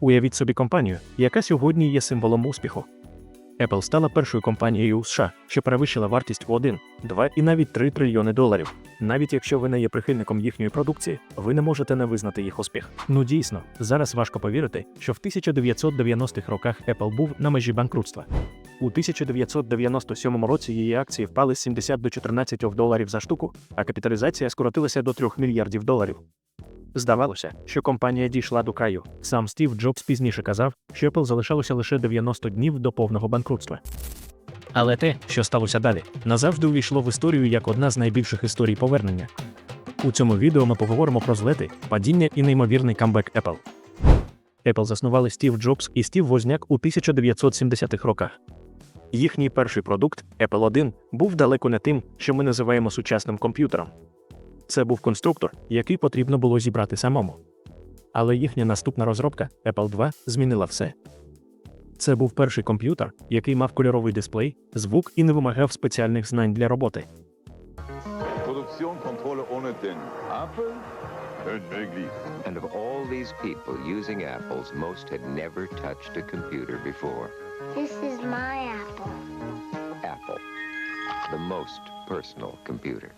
Уявіть собі компанію, яка сьогодні є символом успіху. Apple стала першою компанією у США, що перевищила вартість у 1, 2 і навіть 3 трильйони доларів. Навіть якщо ви не є прихильником їхньої продукції, ви не можете не визнати їх успіх. Ну дійсно, зараз важко повірити, що в 1990-х роках Apple був на межі банкрутства. У 1997 році її акції впали з 70 до 14 доларів за штуку, а капіталізація скоротилася до 3 мільярдів доларів. Здавалося, що компанія дійшла до краю. Сам Стів Джобс пізніше казав, що Apple залишалося лише 90 днів до повного банкрутства. Але те, що сталося далі, назавжди увійшло в історію як одна з найбільших історій повернення. У цьому відео ми поговоримо про злети, падіння і неймовірний камбек Apple. Apple заснували Стів Джобс і Стів Возняк у 1970-х роках. Їхній перший продукт Apple 1 був далеко не тим, що ми називаємо сучасним комп'ютером. Це був конструктор, який потрібно було зібрати самому. Але їхня наступна розробка Apple 2 змінила все. Це був перший комп'ютер, який мав кольоровий дисплей, звук і не вимагав спеціальних знань для роботи. And of all these people using apples, most had never touched a computer before. This is my apple. Apple, the most personal computer.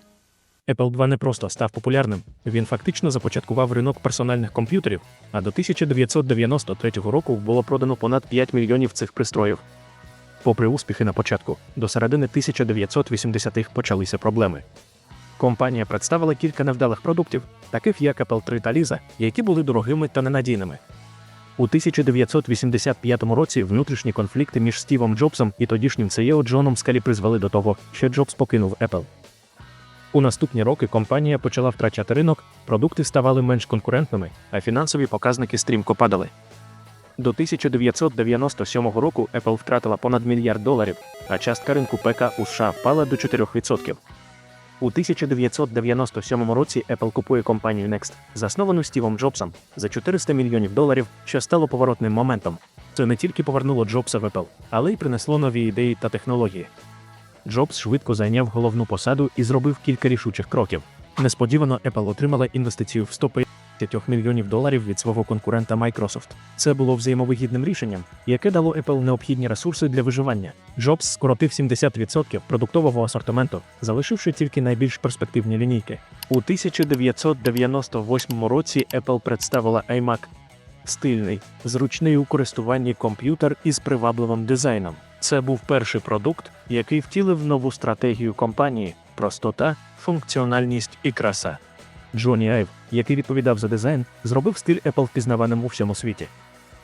Apple 2 не просто став популярним, він фактично започаткував ринок персональних комп'ютерів, а до 1993 року було продано понад 5 мільйонів цих пристроїв. Попри успіхи на початку, до середини 1980-х почалися проблеми. Компанія представила кілька невдалих продуктів, таких як Apple 3 та Lisa, які були дорогими та ненадійними. У 1985 році внутрішні конфлікти між Стівом Джобсом і тодішнім CEO Джоном Скалі призвели до того, що Джобс покинув Apple. У наступні роки компанія почала втрачати ринок, продукти ставали менш конкурентними, а фінансові показники стрімко падали. До 1997 року Apple втратила понад мільярд доларів, а частка ринку ПК у США впала до 4%. У 1997 році Apple купує компанію Next, засновану Стівом Джобсом, за 400 мільйонів доларів, що стало поворотним моментом. Це не тільки повернуло Джобса в Apple, але й принесло нові ідеї та технології. Джобс швидко зайняв головну посаду і зробив кілька рішучих кроків. Несподівано Apple отримала інвестицію в 150 мільйонів доларів від свого конкурента Microsoft. Це було взаємовигідним рішенням, яке дало Apple необхідні ресурси для виживання. Джобс скоротив 70% продуктового асортименту, залишивши тільки найбільш перспективні лінійки. У 1998 році Apple представила iMac стильний, зручний у користуванні комп'ютер із привабливим дизайном. Це був перший продукт, який втілив нову стратегію компанії: простота, функціональність і краса. Джоні Айв, який відповідав за дизайн, зробив стиль Apple впізнаваним у всьому світі.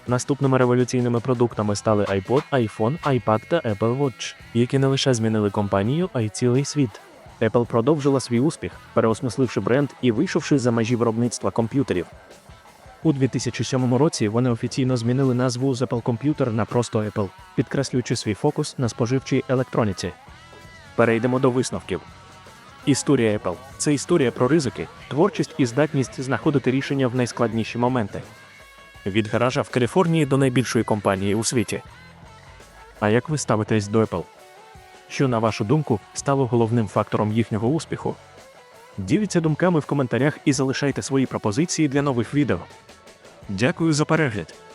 Наступними революційними продуктами стали iPod, iPhone, iPad та Apple Watch, які не лише змінили компанію, а й цілий світ. Apple продовжила свій успіх, переосмисливши бренд і вийшовши за межі виробництва комп'ютерів. У 2007 році вони офіційно змінили назву з Apple Computer на просто Apple, підкреслюючи свій фокус на споживчій електроніці. Перейдемо до висновків. Історія Apple це історія про ризики, творчість і здатність знаходити рішення в найскладніші моменти. Від гаража в Каліфорнії до найбільшої компанії у світі. А як ви ставитесь до Apple? Що, на вашу думку, стало головним фактором їхнього успіху? Діліться думками в коментарях і залишайте свої пропозиції для нових відео. Дякую за перегляд!